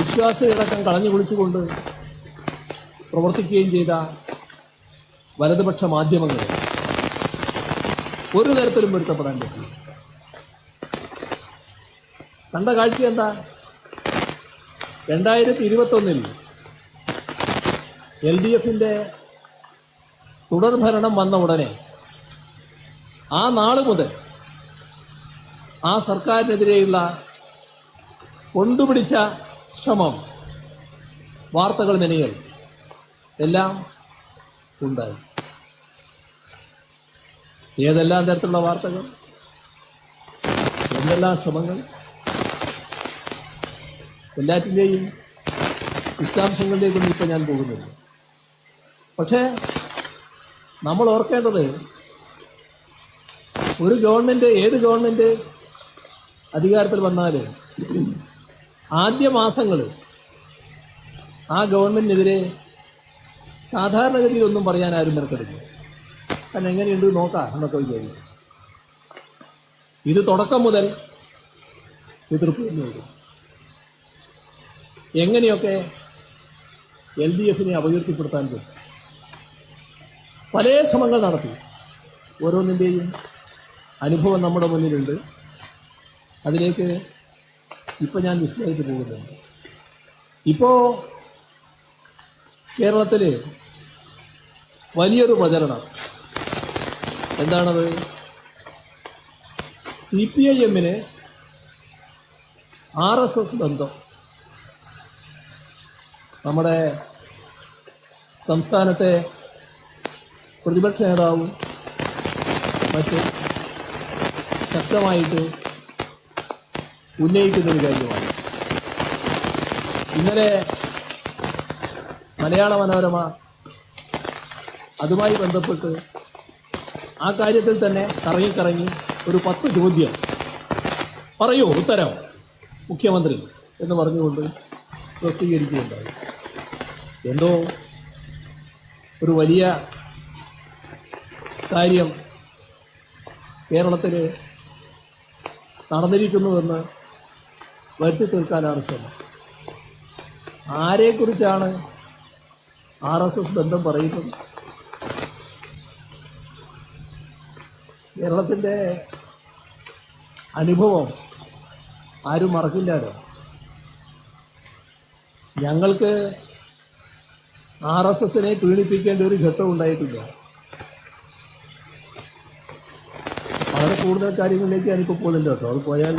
വിശ്വാസയടക്കം കളഞ്ഞു കുളിച്ചുകൊണ്ട് പ്രവർത്തിക്കുകയും ചെയ്ത വലതുപക്ഷ മാധ്യമങ്ങൾ ഒരു തരത്തിലും പൊരുത്തപ്പെടാൻ പറ്റില്ല. കണ്ട കാഴ്ച എന്താ? രണ്ടായിരത്തി ഇരുപത്തൊന്നിൽ എൽ ഡി എഫിന്റെ തുടർഭരണം വന്ന ഉടനെ ആ നാൾ മുതൽ ആ സർക്കാരിനെതിരെയുള്ള കൊണ്ടുപിടിച്ച ശ്രമം വാർത്തകൾ മെനയൽ എല്ലാം ഉണ്ടായി. ഏതെല്ലാം തരത്തിലുള്ള വാർത്തകൾ? എന്തെല്ലാം ശ്രമങ്ങൾ? എല്ലാറ്റിന്റെയും വിശദാംശങ്ങളിലേക്കൊന്നും ഇപ്പം ഞാൻ പോകുന്നില്ല. പക്ഷേ നമ്മൾ ഓർക്കേണ്ടത് ഒരു ഗവൺമെന്റ് ഏത് ഗവൺമെന്റ് അധികാരത്തിൽ വന്നാൽ ആദ്യ മാസങ്ങൾ ആ ഗവൺമെന്റിനെതിരെ സാധാരണഗതിയിൽ ഒന്നും പറയാൻ ആരും മെനക്കെടുക്കും കാരണം എങ്ങനെയുണ്ട് നോക്കാം എന്നൊക്കെ വിചാരിക്കും. ഇത് തുടക്കം മുതൽ എതിർപ്പ് തന്നെ എങ്ങനെയൊക്കെ എൽ ഡി എഫിനെ അപകീർത്തിപ്പെടുത്താൻ പറ്റും? പല ശ്രമങ്ങൾ നടത്തി. ഓരോന്നിന്റെയും അനുഭവം നമ്മുടെ മുന്നിലുണ്ട്. അതിലേക്ക് ഇപ്പം ഞാൻ വിശദമായിട്ട് പോകുന്നുണ്ട് ഇപ്പോൾ കേരളത്തിൽ വലിയൊരു പ്രചരണം എന്താണത്? സി പി ഐ എമ്മിന് ആർ എസ് എസ് ബന്ധം. നമ്മുടെ സംസ്ഥാനത്തെ പ്രതിപക്ഷ നേതാവും മറ്റ് ശക്തമായിട്ട് ഉന്നയിക്കുന്ന ഒരു കാര്യമാണ്. ഇന്നലെ മലയാള മനോരമ അതുമായി ബന്ധപ്പെട്ട് ആ കാര്യത്തിൽ തന്നെ കറങ്ങിക്കറങ്ങി ഒരു പത്ത് ചോദ്യം. പറയൂ ഉത്തരം? മുഖ്യമന്ത്രി എന്ന് പറഞ്ഞുകൊണ്ട് പ്രസിദ്ധീകരിക്കുകയുണ്ടായി. എന്തോ ഒരു വലിയ കാര്യം കേരളത്തിൽ നടന്നിരിക്കുന്നുവെന്ന് വരുത്തി തീർക്കാനാണ് ശ്രമം. ആരെക്കുറിച്ചാണ് ആർ എസ് എസ് ബന്ധം പറയുന്നത്? കേരളത്തിന്റെ അനുഭവം ആരും മറക്കില്ലല്ലോ ഞങ്ങൾക്ക് ആർ എസ് എസിനെ പീഡിപ്പിക്കേണ്ട ഒരു ഘട്ടം ഉണ്ടായിട്ടില്ല. വളരെ കൂടുതൽ കാര്യങ്ങളിലേക്ക് ഞാനിപ്പോൾ പോകുന്നില്ല കേട്ടോ. അത് പോയാൽ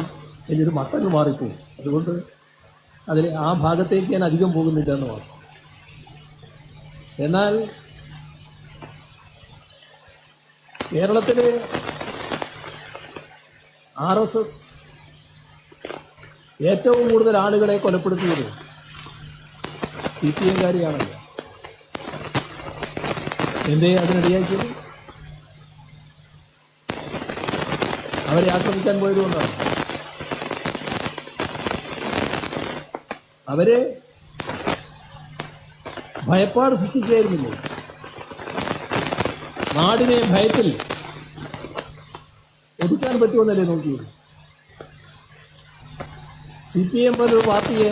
എനിക്കൊരു മട്ടങ്ങ് മാറിപ്പോകും അതുകൊണ്ട് അതിൽ ആ ഭാഗത്തേക്ക് ഞാൻ അധികം പോകുന്നില്ല എന്ന് മാത്രം. എന്നാൽ കേരളത്തിൽ ആർ എസ് എസ് ഏറ്റവും കൂടുതൽ ആളുകളെ കൊലപ്പെടുത്തിയത് സി പി എംകാരിയാണല്ലോ എന്തേ അതിനിടയാക്കിയത് അവരെ ആക്രമിക്കാൻ പോയതുകൊണ്ടാണ്. അവരെ ഭയപ്പാട് സൃഷ്ടിക്കുകയായിരുന്നില്ലേ? നാടിനെ ഭയത്തിൽ ഒതുക്കാൻ പറ്റുമെന്നല്ലേ നോക്കിയത്? സി പി എം പോലൊരു പാർട്ടിയെ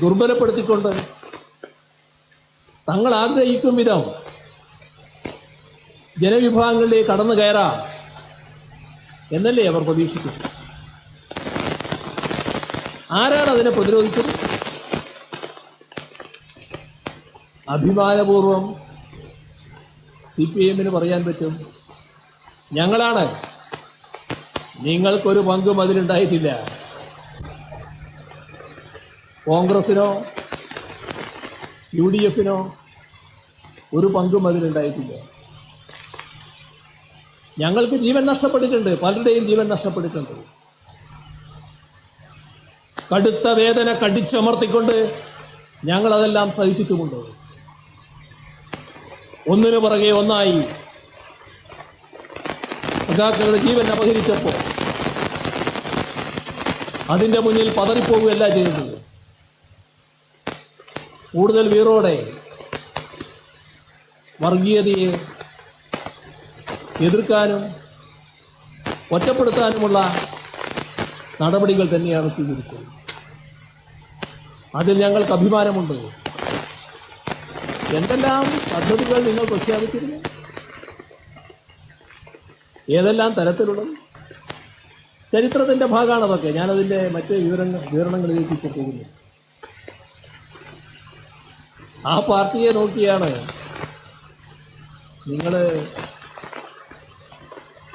ദുർബലപ്പെടുത്തിക്കൊണ്ട് തങ്ങൾ ആഗ്രഹിക്കും വിധം ജനവിഭാഗങ്ങളിലേക്ക് കടന്നു കയറാം എന്നല്ലേ അവർ പ്രതീക്ഷിക്കുന്നത്? ആരാണ് അതിനെ പ്രതിരോധിച്ചത്? അഭിമാനപൂർവം സി പി എമ്മിന് പറയാൻ പറ്റും ഞങ്ങളാണ്. നിങ്ങൾക്കൊരു പങ്കും അതിലുണ്ടായിട്ടില്ല. കോൺഗ്രസിനോ യു ഡി എഫിനോ ഒരു പങ്കും അതിലുണ്ടായിട്ടില്ല. ഞങ്ങൾക്ക് ജീവൻ നഷ്ടപ്പെട്ടിട്ടുണ്ട് പലരുടെയും ജീവൻ നഷ്ടപ്പെട്ടിട്ടുണ്ട്. കടുത്ത വേദന കടിച്ചമർത്തിക്കൊണ്ട് ഞങ്ങൾ അതെല്ലാം സഹിച്ചിട്ടുമുണ്ട്. ഒന്നിനു പുറകെ ഒന്നായി സഖാക്കളുടെ ജീവൻ അപഹരിച്ചപ്പോൾ അതിന്റെ മുന്നിൽ പതറിപ്പോവുകയല്ല ചെയ്യുന്നത് കൂടുതൽ വീറോടെ വർഗീയതയെ എതിർക്കാനും ഒറ്റപ്പെടുത്താനുമുള്ള നടപടികൾ തന്നെയാണ് സ്വീകരിച്ചത്. അതിൽ ഞങ്ങൾക്ക് അഭിമാനമുണ്ട്. എന്തെല്ലാം പദ്ധതികൾ നിങ്ങൾ പ്രഖ്യാപിച്ചിരുന്നു? ഏതെല്ലാം തരത്തിലുള്ളത് ചരിത്രത്തിന്റെ ഭാഗമാണ് അതൊക്കെ ഞാനതിന്റെ മറ്റ് വിവരങ്ങൾ വിവരണങ്ങളിലേക്ക് ഇപ്പോൾ പോകുന്നു. ആ പാർട്ടിയെ നോക്കിയാണ് നിങ്ങൾ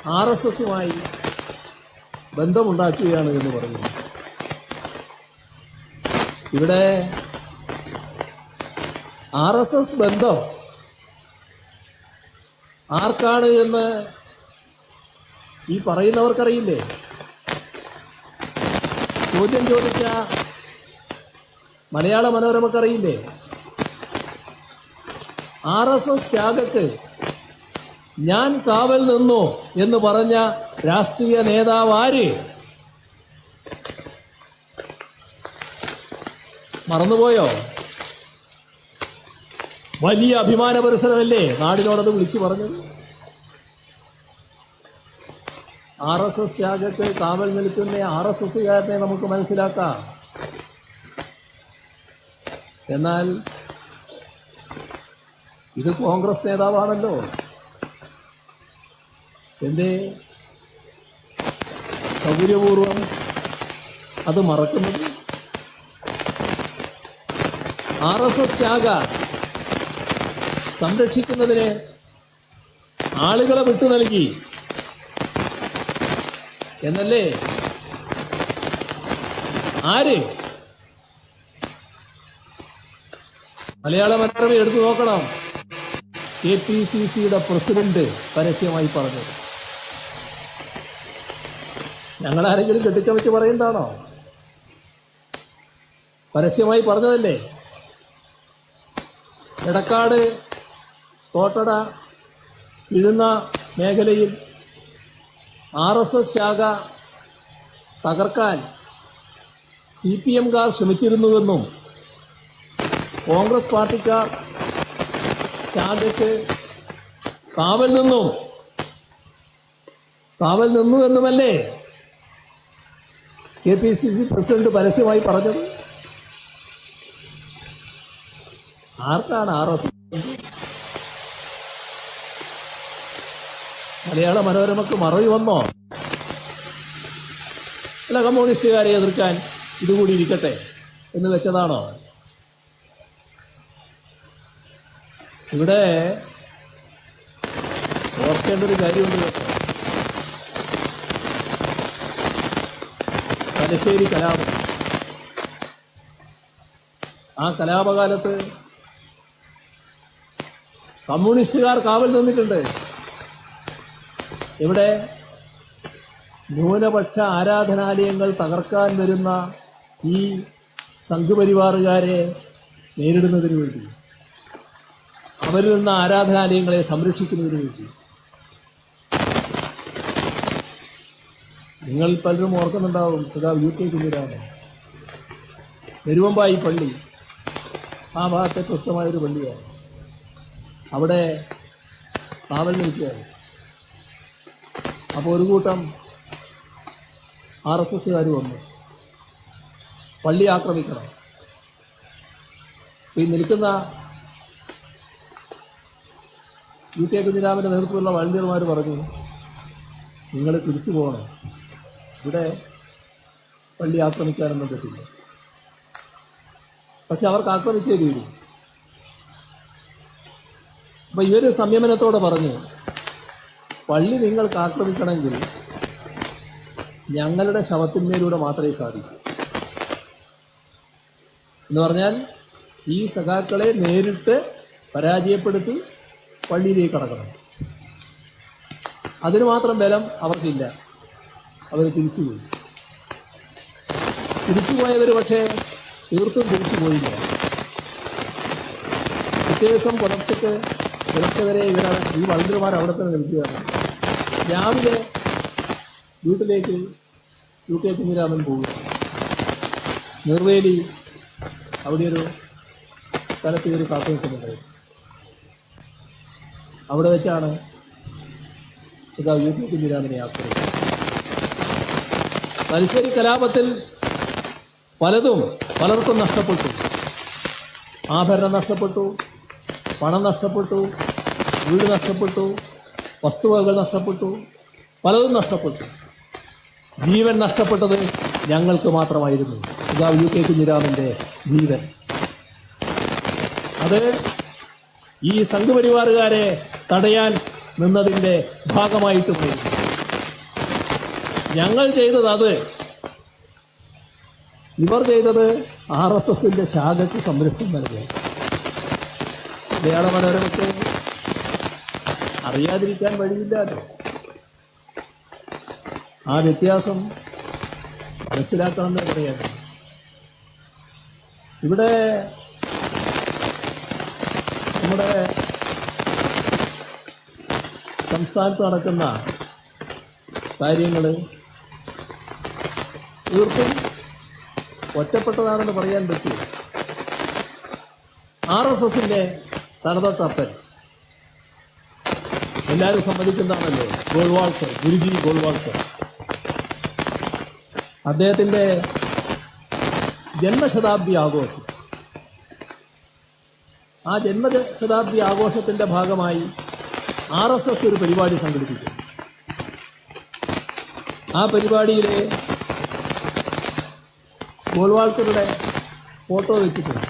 ആർ എസ് എസുമായി ബന്ധമുണ്ടാക്കുകയാണ് എന്ന് പറയുന്നു. ഇവിടെ ആർ എസ് എസ് ബന്ധം ആർക്കാണ് എന്ന് ഈ പറയുന്നവർക്കറിയില്ലേ? ചോദ്യം ചോദിച്ച മലയാള മനോരമക്കറിയില്ലേ? ആർ എസ് എസ് ശാഖക്ക് ഞാൻ കാവൽ നിന്നു എന്ന് പറഞ്ഞ രാഷ്ട്രീയ നേതാവ് ആര്? മറന്നുപോയോ? വലിയ അഭിമാന പരിസരമല്ലേ നാടിനോടത് വിളിച്ചു പറഞ്ഞു ആർ എസ് എസ് ശാഖക്ക് കാവൽ നിൽക്കുന്ന ആർ എസ് എസ്സുകാരനെ നമുക്ക് മനസ്സിലാക്കാം. എന്നാൽ ഇത് കോൺഗ്രസ് നേതാവാണല്ലോ. എന്തേ സൗകര്യപൂർവം അത് മറക്കുന്നത് ആർ എസ് എസ് ശാഖ സംരക്ഷിക്കുന്നതിന് ആളുകളെ വിട്ടു നൽകി എന്നല്ലേ? ആര്? മലയാള മനോരമ എടുത്തു നോക്കണം. കെ പി സി സിയുടെ പ്രസിഡന്റ് പരസ്യമായി പറഞ്ഞത്. ഞങ്ങൾ ആരെങ്കിലും കെട്ടിച്ചമച്ച് പറയുന്നതാണോ പരസ്യമായി പറഞ്ഞതല്ലേ? എടക്കാട് തോട്ടട ഇഴുന്ന മേഖലയിൽ ആർ എസ് എസ് ശാഖ തകർക്കാൻ സി പി എംകാർ ശ്രമിച്ചിരുന്നുവെന്നും കോൺഗ്രസ് പാർട്ടിക്കാർ ശാഖയ്ക്ക് കാവൽ നിന്നും കാവൽ നിന്നുവെന്നുമല്ലേ? K P C C president പരസ്യമായി പറഞ്ഞത്? ആർക്കാണ് ആർ എസ് മലയാള മനോരമക്ക് മറവി വന്നോ? അല്ല കമ്മ്യൂണിസ്റ്റുകാരെ എതിർക്കാൻ ഇതുകൂടി ഇരിക്കട്ടെ എന്ന് വെച്ചതാണോ? ഇവിടെ ഓർക്കേണ്ട ഒരു കാര്യമുണ്ട് തലശ്ശേരി കലാപം. ആ കലാപകാലത്ത് കമ്മ്യൂണിസ്റ്റുകാർ കാവൽ നിന്നിട്ടുണ്ട്. ഇവിടെ ന്യൂനപക്ഷ ആരാധനാലയങ്ങൾ തകർക്കാൻ വരുന്ന ഈ സംഘപരിവാറുകാരെ നേരിടുന്നതിന് വേണ്ടി. അവരിൽ നിന്ന് ആരാധനാലയങ്ങളെ സംരക്ഷിക്കുന്നതിന് വേണ്ടി. നിങ്ങൾ പലരും ഓർക്കുന്നുണ്ടാവും സദാ യു കെ കുഞ്ഞിരാണ് പെരുവമ്പായി പള്ളി ആ ഭാഗത്തെ പ്രശസ്തമായൊരു പള്ളിയാണ്. അവിടെ കാവൽ നിൽക്കുകയാണ്. അപ്പോൾ ഒരു കൂട്ടം ആർ എസ് എസ്സുകാർ വന്നു. പള്ളി ആക്രമിക്കണം. ഈ നിൽക്കുന്ന യു കെ കുഞ്ഞിരാമന്റെ നേതൃത്വത്തിലുള്ള വളണ്ടിയർമാർ പറഞ്ഞു നിങ്ങൾ തിരിച്ചു പോകണം. ഇവിടെ പള്ളി ആക്രമിക്കാനൊന്നും പറ്റില്ല. പക്ഷെ അവർക്ക് ആക്രമിച്ചേ തീരും. അപ്പൊ ഇവർ സംയമനത്തോടെ പറഞ്ഞു പള്ളി നിങ്ങൾക്ക് ആക്രമിക്കണമെങ്കിൽ ഞങ്ങളുടെ ശവത്തിന്മേലൂടെ മാത്രമേ സാധിക്കൂ. എന്ന് പറഞ്ഞാൽ ഈ സഖാക്കളെ നേരിട്ട് പരാജയപ്പെടുത്തി പള്ളിയിലേക്ക് കടക്കണം. അതിന് മാത്രം ബലം അവർക്കില്ല. അവർ തിരിച്ചുപോയി. തിരിച്ചുപോയവർ പക്ഷേ തീർത്തും തിരിച്ചു പോയില്ല പിറ്റേ ദിവസം പുലർച്ചയ്ക്ക് പുലർച്ചെ വരെ ഇവർ ഈ വളണ്ടിയർമാർ അവിടെ തന്നെ നിൽക്കുകയാണ്. രാവിലെ വീട്ടിലേക്ക് യു കെ കുഞ്ഞിരാമൻ പോകും നിർവേലി അവിടെ ഒരു സ്ഥലത്ത് ഇവർ കാത്തു നിൽക്കുന്നുണ്ടായിരുന്നു അവിടെ വെച്ചാണ് യു കെ കുഞ്ഞിരാമനെ ആക്രമിച്ചത് തലശ്ശേരി കലാപത്തിൽ പലതും പലർക്കും നഷ്ടപ്പെട്ടു. ആഭരണം നഷ്ടപ്പെട്ടു പണം നഷ്ടപ്പെട്ടു വീട് നഷ്ടപ്പെട്ടു വസ്തുവകകൾ നഷ്ടപ്പെട്ടു പലതും നഷ്ടപ്പെട്ടു. ജീവൻ നഷ്ടപ്പെട്ടത് ഞങ്ങൾക്ക് മാത്രമായിരുന്നു. ഇതാ യു കെ കുഞ്ഞിരാമന്റെ ജീവൻ. അത് ഈ സംഘപരിവാറുകാരെ തടയാൻ നിന്നതിന്റെ ഭാഗമായിട്ട് ഞങ്ങൾ ചെയ്തത് അത്. ഇവർ ചെയ്തത് ആർ എസ് എസിന്റെ ശാഖയ്ക്ക് സംരക്ഷണം നൽകുക. മലയാള മനോരമയ്ക്ക് അറിയാതിരിക്കാൻ വഴിയില്ലാതെ ആ വ്യത്യാസം മനസ്സിലാക്കണമെന്ന് പറയാൻ ഇവിടെ നമ്മുടെ സംസ്ഥാനത്ത് നടക്കുന്ന കാര്യങ്ങൾ തീർത്തും ഒറ്റപ്പെട്ടതാണെന്ന് പറയാൻ പറ്റൂ. ആർ എസ് എസിന്റെ തലതൊട്ടപ്പൻ എല്ലാവരും സമ്മതിക്കുന്നതാണല്ലോ. ഗോൾവാൾക്കർ ഗുരുജി ഗോൾവാൾക്കർ. അദ്ദേഹത്തിന്റെ ജന്മശതാബ്ദി ആഘോഷം. ആ ജന്മശതാബ്ദി ആഘോഷത്തിന്റെ ഭാഗമായി ആർ എസ് എസ് ഒരു പരിപാടി സംഘടിപ്പിച്ചു. ആ പരിപാടിയിലെ ഗോൾവാൾക്കറുടെ ഫോട്ടോ വെച്ചിട്ടുണ്ട്.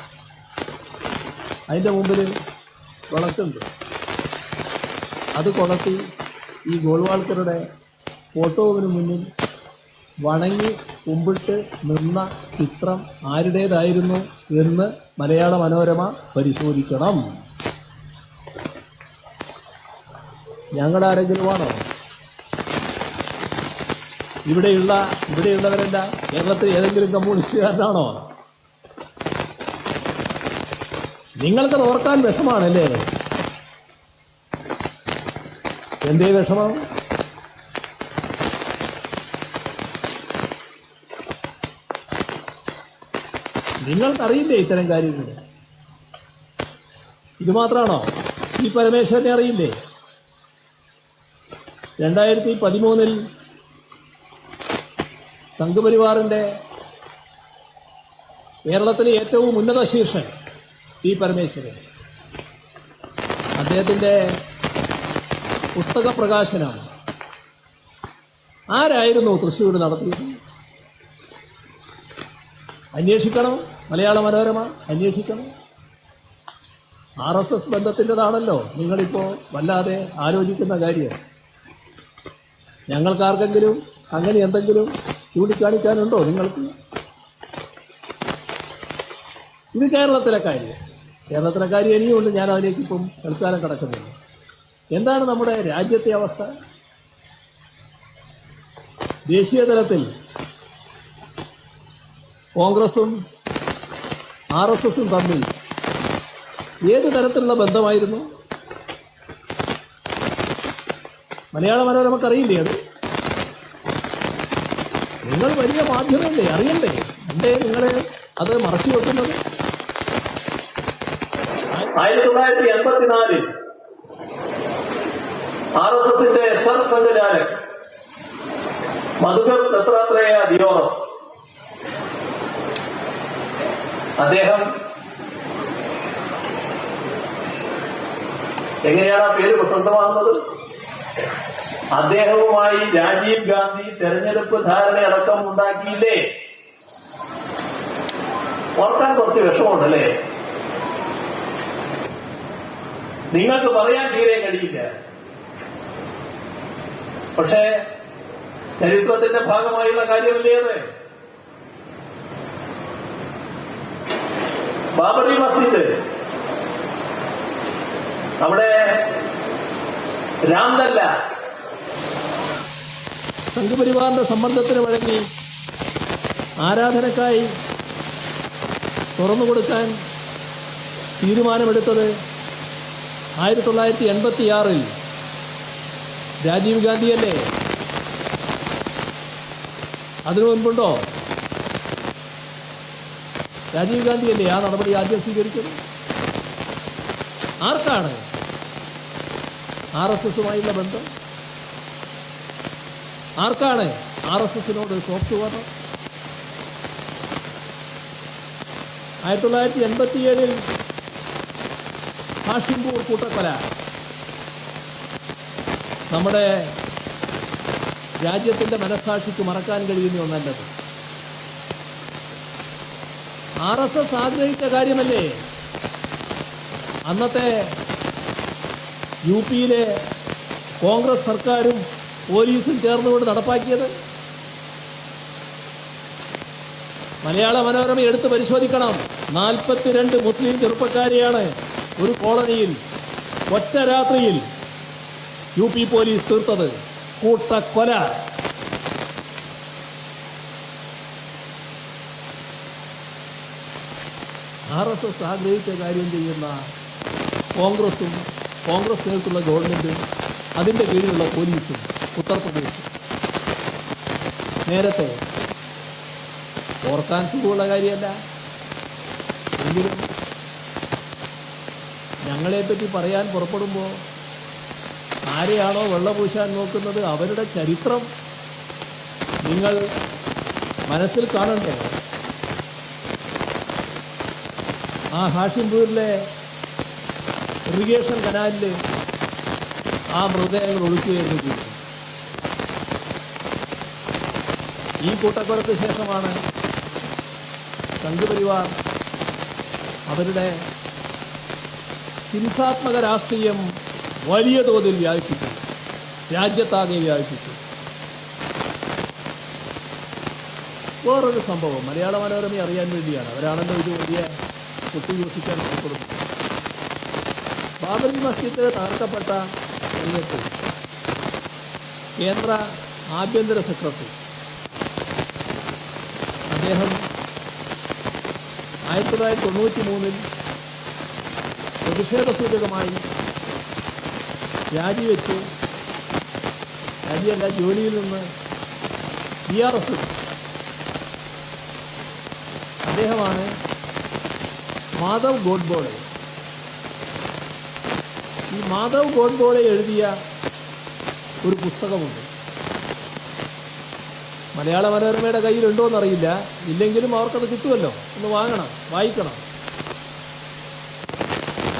അതിന്റെ മുമ്പിൽ വിളക്കുണ്ട് അത് കൊളത്തി ഈ ഗോൾവാൾക്കറുടെ ഫോട്ടോവിന് മുന്നിൽ വണങ്ങി കുമ്പിട്ട് നിന്ന ചിത്രം ആരുടേതായിരുന്നു എന്ന് മലയാള മനോരമ പരിശോധിക്കണം. ഞങ്ങളാരെങ്കിലും ആണോ ഇവിടെയുള്ള ഇവിടെയുള്ളവരല്ല കേരളത്തിൽ ഏതെങ്കിലും കമ്മ്യൂണിസ്റ്റുകാരനാണോ? നിങ്ങൾക്ക് ഓർക്കാൻ വിഷമാണല്ലേ എന്തേ വിഷമം? നിങ്ങൾക്കറിയില്ലേ ഇത്തരം കാര്യങ്ങൾ? ഇത് മാത്രമാണോ? ഈ പരമേശ്വരനെ അറിയില്ലേ? രണ്ടായിരത്തി പതിമൂന്നിൽ സംഘപരിവാറിന്റെ കേരളത്തിലെ ഏറ്റവും ഉന്നത ശീർഷൻ പി പരമേശ്വരൻ. അദ്ദേഹത്തിന്റെ പുസ്തക പ്രകാശനം ആരായിരുന്നു തൃശ്ശൂർ നടത്തിയത് അന്വേഷിക്കണം മലയാള മനോരമ അന്വേഷിക്കണം. ആർ എസ് എസ് ബന്ധത്തിന്റെതാണല്ലോ. നിങ്ങളിപ്പോൾ വല്ലാതെ ആലോചിക്കുന്ന കാര്യം. ഞങ്ങൾക്കാർക്കെങ്കിലും അങ്ങനെ എന്തെങ്കിലും ചൂണ്ടിക്കാണിക്കാനുണ്ടോ നിങ്ങൾക്ക്? ഇത് കേരളത്തിലെ കാര്യം. കേരളത്തിലെ കാര്യം ഇനിയുണ്ട്. ഞാൻ അതിലേക്ക് ഇപ്പം തൽക്കാലം കിടക്കുന്നില്ല. എന്താണ് നമ്മുടെ രാജ്യത്തെ അവസ്ഥ? ദേശീയ തലത്തിൽ കോൺഗ്രസും ആർ എസ് എസും തമ്മിൽ ഏത് തരത്തിലുള്ള ബന്ധമായിരുന്നു? മലയാള മനോരമക്കറിയില്ലേ അത്? നിങ്ങൾ വലിയ മാധ്യമമല്ലേ? അറിയണ്ടേ? എന്തേ നിങ്ങളെ അത് മറച്ചു വെക്കുന്നത്? ആയിരത്തി തൊള്ളായിരത്തി എൺപത്തിനാലിൽ ആർ എസ് എസിന്റെ സർ സംഘചാലക് മധുകർ ദത്താത്രേയ ദിയോറസ്. അദ്ദേഹം എങ്ങനെയാണ് ആ പേര് പ്രസക്തമാകുന്നത്? അദ്ദേഹവുമായി രാജീവ് ഗാന്ധി തെരഞ്ഞെടുപ്പ് ധാരണയടക്കം ഉണ്ടാക്കിയില്ലേ? ഓർക്കാൻ കുറച്ച് വിഷമമുണ്ടല്ലേ? നിങ്ങൾക്ക് പറയാൻ തീരെ കഴിയില്ല. പക്ഷേ ചരിത്രത്തിന്റെ ഭാഗമായുള്ള കാര്യമല്ലേ അത്? ബാബറി മസ്ജിദ്. അവിടെ രാംദല്ല സംഘപരിവാറിന്റെ സമ്മർദ്ദത്തിന് വഴങ്ങി ആരാധനക്കായി തുറന്നു കൊടുക്കാൻ തീരുമാനമെടുത്തത് ആയിരത്തി തൊള്ളായിരത്തി എൺപത്തിയാറിൽ രാജീവ് ഗാന്ധിയല്ലേ? അതിനു മുൻപുണ്ടോ? രാജീവ് ഗാന്ധിയല്ലേ ആ നടപടി ആദ്യം സ്വീകരിച്ചത്? ആർക്കാണ്? ആർ എസ് എസുമായുള്ള ബന്ധം? ആർക്കാണ് ആർ എസ് എസിനോട് സോഫ്റ്റ് കോർണർ ആയിരത്തി തൊള്ളായിരത്തി എൺപത്തിയേഴിൽ ഹാഷിംപൂർ കൂട്ടക്കൊല. നമ്മുടെ രാജ്യത്തിന്റെ മനസ്സാക്ഷിക്ക് മറക്കാൻ കഴിയുന്ന ഒന്നല്ലത്. ആർ എസ് എസ് ആഗ്രഹിച്ച കാര്യമല്ലേ? അന്നത്തെ യു പിയിലെ കോൺഗ്രസ് സർക്കാരും പോലീസും ചേർന്നുകൊണ്ട് നടപ്പാക്കിയത്. മലയാള മനോരമ എടുത്ത് പരിശോധിക്കണം. നാൽപ്പത്തിരണ്ട് മുസ്ലിം ചെറുപ്പക്കാരെയാണ് ഒരു കോളനിയിൽ ഒറ്റ രാത്രിയിൽ യു പി പോലീസ് തീർത്തത്. കൂട്ടക്കൊല. ആർ എസ് എസ് ആഗ്രഹിച്ച കാര്യം ചെയ്യുന്ന കോൺഗ്രസും കോൺഗ്രസ് നേതൃത്വമുള്ള ഗവൺമെന്റും അതിന്റെ കീഴിലുള്ള പോലീസും. ഉത്തർപ്രദേശും നേരത്തെ ഓർക്കാൻ സുഖമുള്ള കാര്യമല്ല. എങ്കിലും ഞങ്ങളെപ്പറ്റി പറയാൻ പുറപ്പെടുമ്പോൾ ആരെയാണോ വെള്ളപൂശാൻ നോക്കുന്നത് അവരുടെ ചരിത്രം നിങ്ങൾ മനസ്സിൽ കാണണ്ടേ? ആ ഹാഷിംപൂരിലെ ഇറിഗേഷൻ കനാലിൽ ആ മൃതദേഹങ്ങൾ ഒഴുക്കുകയായിരുന്നു ചെയ്തത് ഈ കൂട്ടക്കൊലക്ക് ശേഷമാണ് സംഘപരിവാർ അവരുടെ ഹിംസാത്മക രാഷ്ട്രീയം വലിയ തോതിൽ വ്യാപിപ്പിച്ചു. രാജ്യത്താകെ വ്യാപിപ്പിച്ചു. വേറൊരു സംഭവം മലയാള മനോരമ അറിയാൻ വേണ്ടിയാണ്. അവരാണല്ലോ ഇത് വലിയ കുട്ടി കുത്തിയോഷിക്കാൻ പുറപ്പെടുന്നത് ബാബരി മസ്ജിദ് തകർക്കപ്പെട്ട സമയത്ത് കേന്ദ്ര ആഭ്യന്തര സെക്രട്ടറി അദ്ദേഹം ആയിരത്തി തൊള്ളായിരത്തി തൊണ്ണൂറ്റി മൂന്നിൽ പ്രതിഷേധ സൂചകമായി രാജിവെച്ച് രാജിയല്ല ജോലിയിൽ നിന്ന് ബി ആർ എസ് അദ്ദേഹമാണ് മാധവ് ഗോഡ്ബോളെ. ഈ മാധവ് ഗോഡ്ബോളെ എഴുതിയ ഒരു പുസ്തകമുണ്ട്. മലയാള മനോരമയുടെ കയ്യിലുണ്ടോ എന്നറിയില്ല. ഇല്ലെങ്കിലും അവർക്കത് കിട്ടുമല്ലോ. ഒന്ന് വാങ്ങണം വായിക്കണം.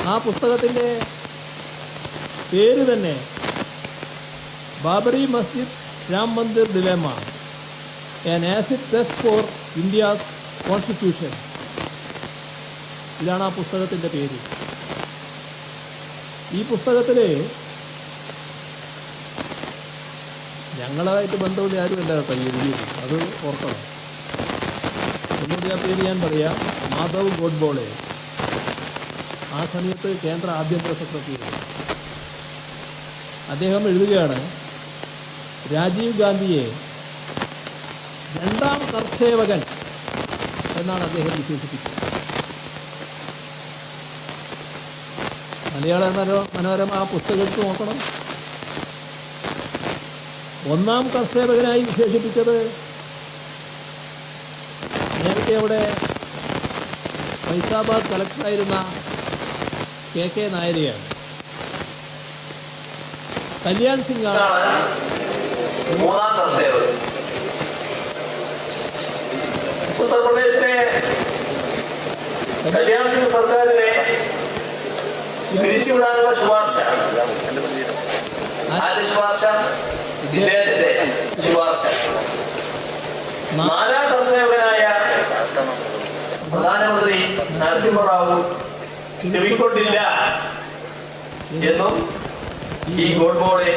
ആ പുസ്തകത്തിന്റെ പേര് തന്നെ Babri Masjid Ram Mandir dilemma. An acid test for India's constitution ഇതാണ് ആ പുസ്തകത്തിന്റെ പേര്. ഈ പുസ്തകത്തിൽ ഞങ്ങളായിട്ട് ബന്ധമുള്ള ആരുമല്ല കേട്ടോ ഈ എഴുതിയത് അത് ഓർക്കണം ഒന്നുകൂടി ആ പേര് ഞാൻ പറയാം. മാധവ് ഗോഡ്ബോളെ. ആ സമയത്ത് കേന്ദ്ര ആഭ്യന്തര സെക്രട്ടറി. അദ്ദേഹം എഴുതുകയാണ് രാജീവ് ഗാന്ധിയെ രണ്ടാം കർസേവകൻ എന്നാണ് അദ്ദേഹം വിശേഷിപ്പിച്ചത്. മലയാള മനോ- മനോരമ ആ പുസ്തകത്തിൽ നോക്കണം. ഒന്നാം കർസേവകനായി വിശേഷിപ്പിച്ചത് നേരത്തെ അവിടെ ഫൈസാബാദ് കലക്ടറായിരുന്ന കെ കെ നായരെയാണ്. കല്യാൺ സിംഗ് ആണ്. ഇതാണ് മൂന്നാം കർസേവ് ഉത്തർപ്രദേശിലെ കല്യാൺ സിംഗ് സർക്കാരിനെ പിരിച്ചുവിടാനുള്ള ശുപാർശ ആദ്യ ശുപാർശ? ഇദ്ദേഹത്തിന്റെ ശുപാർശ നാലാം കർസേവകനായ പ്രധാനമന്ത്രി നരസിംഹറാവു ചെവിക്കൊണ്ടില്ല എന്നും ഈ ഗോഡ്ബോളെ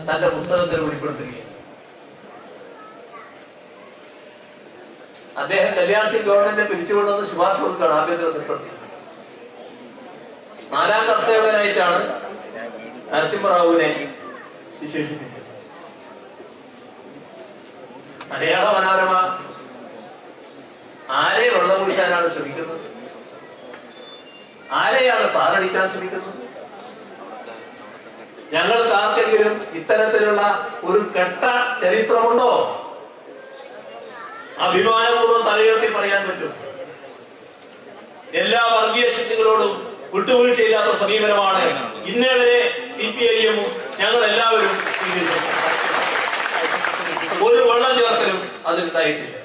തന്റെ പുസ്തകത്തിൽ വെളിപ്പെടുത്തുകയാണ് അദ്ദേഹം കല്യാൺ സിംഗ് ഗവൺമെന്റ് പിരിച്ചുകൊണ്ടുവന്ന് ശുപാർശ കൊടുക്കുകയാണ് ആഭ്യന്തര സെക്രട്ടറി. നാലാം കർഷകനായിട്ടാണ് നരസിംഹറാവുവിനെ വിശേഷിപ്പിച്ചത് മലയാള മനോരമ ആരെ വെള്ളം കുടിക്കാനാണ് ശ്രമിക്കുന്നത്. ആരെയാണ് താറടിക്കാൻ ശ്രമിക്കുന്നത്. ഞങ്ങൾക്ക് ആർക്കെങ്കിലും ഇത്തരത്തിലുള്ള ഒരു കെട്ട ചരിത്രമുണ്ടോ? അഭിമാനപൂർവം തലയുയർത്തി പറയാൻ പറ്റും. എല്ലാ വർഗീയ ശക്തികളോടും വിട്ടുവീഴ്ചയില്ലാത്ത സമീപനമാണ് ഇന്നേ വരെ സി പി ഐ എമ്മും ഞങ്ങൾ എല്ലാവരും സ്വീകരിച്ചു ഒരു വെള്ളം ചേർക്കലും അതിലുണ്ടായിട്ടില്ല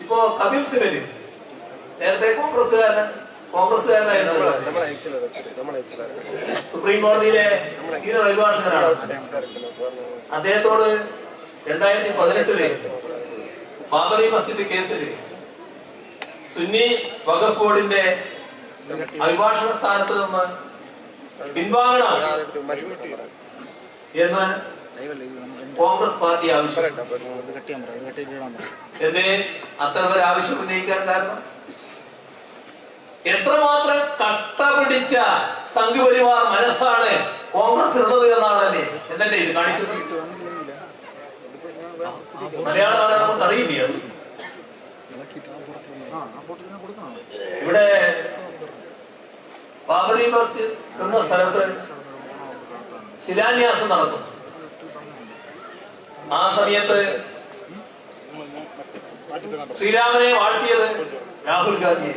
ഇപ്പോ കപിൽ സിബൽ നേരത്തെ കോൺഗ്രസ്സുകാരൻ കോൺഗ്രസ്സുകാരനായിരുന്നു സുപ്രീം കോടതിയിലെ അഭിഭാഷകനാണ്. അദ്ദേഹത്തോട് രണ്ടായിരത്തി പതിനെട്ടിൽ ബാബറി മസ്ജിദ് കേസിൽ സുന്നി വഖഫ് ബോർഡിന്റെ അഭിഭാഷക സ്ഥാനത്ത് നിന്ന് പിൻവാങ്ങണം എന്ന് കോൺഗ്രസ് പാർട്ടി ആവശ്യം. എന്തിന്? അത്തരമൊരു ആവശ്യം ഉന്നയിക്കാൻ കാരണം? എത്രമാത്രം കട്ട പിടിച്ച സംഘപരിവാർ മനസ്സാണ് കോൺഗ്രസ് ഉള്ളത് എന്നാണ് എന്നല്ലേ ഇത് കാണിക്കുന്നത്? മലയാളമാണ് നമുക്ക് അറിയില്ലേ ഇവിടെ ബാബറി മസ്ജിദ് എന്ന സ്ഥലത്ത് ശിലാന്യാസം നടക്കും. ആ സമയത്ത് ശ്രീരാമനെ വാഴ്ത്തിയത് രാഹുൽ ഗാന്ധി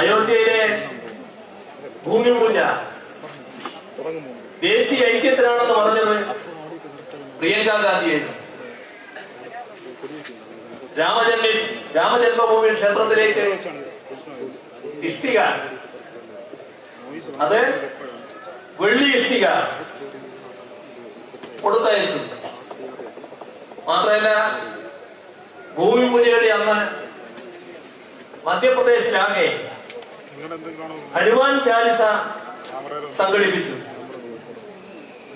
അയോധ്യയിലെ ഭൂമി പൂജ ദേശീയ ഐക്യത്തിനാണെന്ന് പറഞ്ഞത് പ്രിയങ്ക ഗാന്ധിയായിരുന്നു. രാമജന്മി രാമജന്മഭൂമി ക്ഷേത്രത്തിലേക്ക് ഇഷ്ടിക. അത് വെള്ളി ഇഷ്ടിക. കൊടുത്തയച്ചു. മാത്രമല്ല ഭൂമി പൂജയുടെ അന്ന് മധ്യപ്രദേശിലാകെ ഹനുമാൻ ചാലിസ സംഘടിപ്പിച്ചു.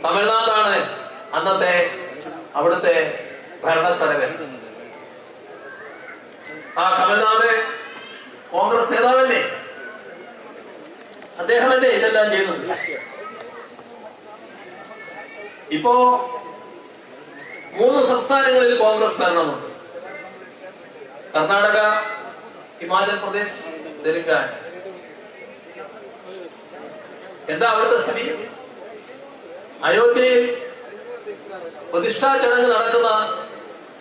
തമിഴ്നാടാണ് അന്നത്തെ അവിടുത്തെ ഭരണത്തലവൻ. ആ തമിഴ്നാട് കോൺഗ്രസ് നേതാവല്ലേ? അദ്ദേഹമല്ലേ ഇതെല്ലാം ചെയ്യുന്നത്? ഇപ്പോ മൂന്ന് സംസ്ഥാനങ്ങളിൽ കോൺഗ്രസ് ഭരണമുണ്ട്. കർണാടക ഹിമാചൽ പ്രദേശ് തെലങ്കാന. എന്താ അവിടുത്തെ സ്ഥിതി? അയോധ്യയിൽ പ്രതിഷ്ഠാ ചടങ്ങ് നടക്കുന്ന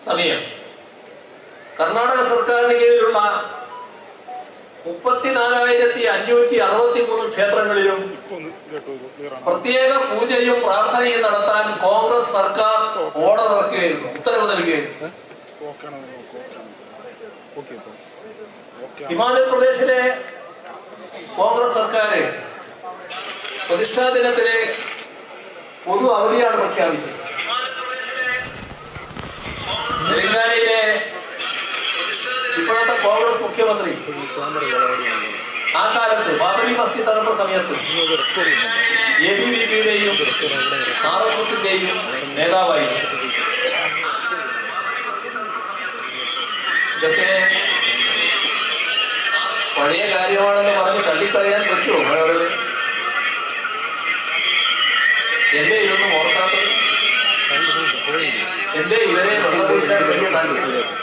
സമയം. കർണാടക സർക്കാരിന് കീഴിലുള്ള മുപ്പത്തിനാലായിരത്തി അഞ്ഞൂറ്റി അറുപത്തി മൂന്ന് ക്ഷേത്രങ്ങളിലും പ്രത്യേക പൂജയും പ്രാർത്ഥനയും നടത്താൻ കോൺഗ്രസ് സർക്കാർ ഓർഡർ ഇറക്കുകയായിരുന്നു ഉത്തരവ് നൽകുകയായിരുന്നു ഹിമാചൽ പ്രദേശിലെ കോൺഗ്രസ് സർക്കാർ പ്രതിഷ്ഠാ ദിനത്തിലെ പൊതു അവധിയാണ് പ്രഖ്യാപിച്ചത്. തെലങ്കാനയിലെ ഇപ്പോഴത്തെ കോൺഗ്രസ് മുഖ്യമന്ത്രി. ആ കാലത്ത് ബാബരി മസ്ജിദ് തകർന്ന സമയത്ത് എ ബി വി പിയുടെയും ആർ എസ് എസിന്റെയും നേതാവായിരുന്നു. ഇതൊക്കെ പഴയ കാര്യമാണെന്ന് പറഞ്ഞ് തള്ളിക്കളയാൻ പറ്റുമോ? ആളുകൾ എന്റെ ഇതൊന്നും ഓർക്കാത്തത്? എന്റെ ഇവരെ വെള്ളപൂശാൻ വലിയ താല്പര്യം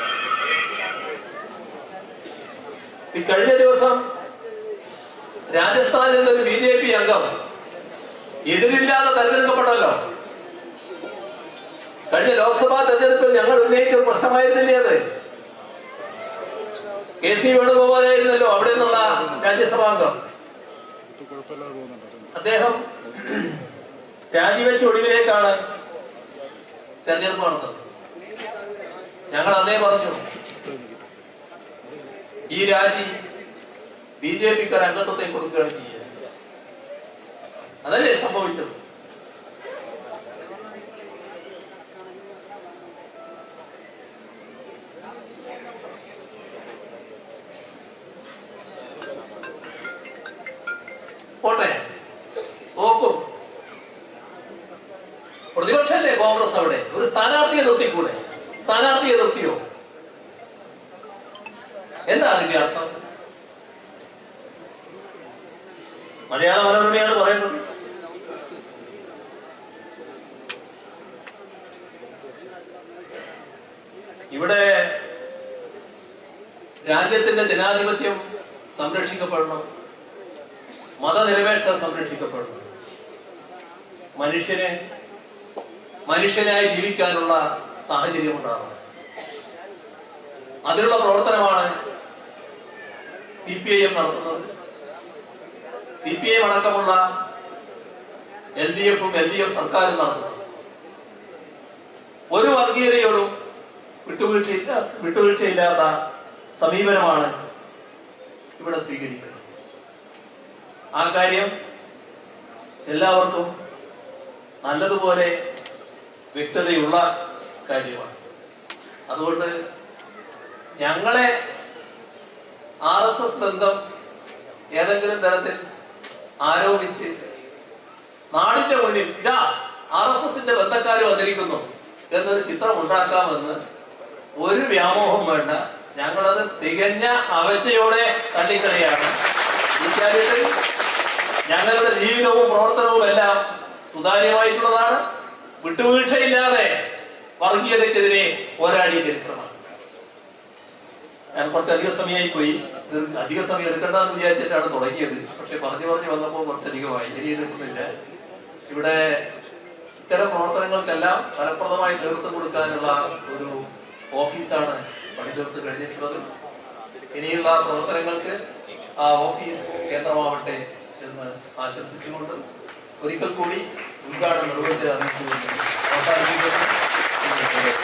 ഈ കഴിഞ്ഞ ദിവസം രാജസ്ഥാനിൽ നിന്നൊരു ബി ജെ പി അംഗം എതിരില്ലാതെ തെരഞ്ഞെടുക്കപ്പെട്ടല്ലോ. കഴിഞ്ഞ ലോക്സഭാ തെരഞ്ഞെടുപ്പിൽ ഞങ്ങൾ ഉന്നയിച്ച ഒരു പ്രശ്നമായിരുന്നില്ലേ അത്? കെ സി വേണുഗോപാലായിരുന്നല്ലോ അവിടെ നിന്നുള്ള രാജ്യസഭാ അംഗം. അദ്ദേഹം രാജിവെച്ച ഒടുവിലേക്കാണ് തെരഞ്ഞെടുപ്പ് നടന്നത്. ഞങ്ങൾ അന്നേ പറഞ്ഞു. ഈ രാജി ബി ജെ പിക്കാർ അംഗത്വത്തെ കൊടുക്കുകയാണ് ചെയ്യുക. അതല്ലേ സംഭവിച്ചത്? മതനിരപേക്ഷത സംരക്ഷിക്കപ്പെടണം മനുഷ്യനെ മനുഷ്യനായി ജീവിക്കാനുള്ള സാഹചര്യം ഉണ്ടാവണം. അതിനുള്ള പ്രവർത്തനമാണ് സി പി ഐ എം നടത്തുന്നത്. സി പി ഐ എം അടക്കമുള്ള എൽ ഡി എഫും എൽ ഡി എഫ് സർക്കാരും നടത്തുന്നത് ഒരു വർഗീയതയോടും വിട്ടുവീഴ്ച വിട്ടുവീഴ്ചയില്ല വിട്ടുവീഴ്ചയില്ലാത്ത സമീപനമാണ് ഇവിടെ സ്വീകരിക്കുന്നത്. ആ കാര്യം എല്ലാവർക്കും നല്ലതുപോലെ വ്യക്തതയുള്ള കാര്യമാണ്. അതുകൊണ്ട് ഞങ്ങളെ ആർ എസ് എസ് ബന്ധം ഏതെങ്കിലും തരത്തിൽ ആരോപിച്ച് നാടിന്റെ മുന്നിൽ ഇതാ ആർ എസ് എസിന്റെ ബന്ധക്കാർ വന്നിരിക്കുന്നു എന്നൊരു ചിത്രം ഉണ്ടാക്കാമെന്ന് ഒരു വ്യാമോഹം വേണ്ട. ഞങ്ങളത് തികഞ്ഞ അവജ്ഞയോടെ തള്ളിക്കളിയാണ് ഇക്കാര്യത്തിൽ ഞങ്ങളുടെ ജീവിതവും പ്രവർത്തനവും എല്ലാം സുതാര്യമായിട്ടുള്ളതാണ്. വിട്ടുവീഴ്ചയില്ലാതെ വർഗീയതയ്ക്കെതിരെ പോരാടിയ ചരിത്രമാണ്. ഞാൻ കുറച്ചധികം സമയമായി പോയി. അധിക സമയം എടുക്കണ്ടെന്ന് വിചാരിച്ചിട്ടാണ് തുടങ്ങിയത്. പക്ഷെ പറഞ്ഞു പറഞ്ഞു വന്നപ്പോൾ കുറച്ചധികമായി. ഇനി എടുക്കുന്നില്ല ഇവിടെ ഇത്തരം പ്രവർത്തനങ്ങൾക്കെല്ലാം ഫലപ്രദമായി നേതൃത്വം കൊടുക്കാനുള്ള ഒരു ഓഫീസാണ് പണിതീർത്ത് കഴിഞ്ഞിട്ടുള്ളത്. ഇനിയുള്ള പ്രവർത്തനങ്ങൾക്ക് ആ ഓഫീസ് കേന്ദ്രമാവട്ടെ എന്ന് ആശംസിച്ചുകൊണ്ട് ഒരിക്കൽ കൂടി ഉദ്ഘാടനം നിർവഹിച്ചത് അറിയിച്ചുകൊണ്ട് അവസാനിപ്പിക്കുന്നു.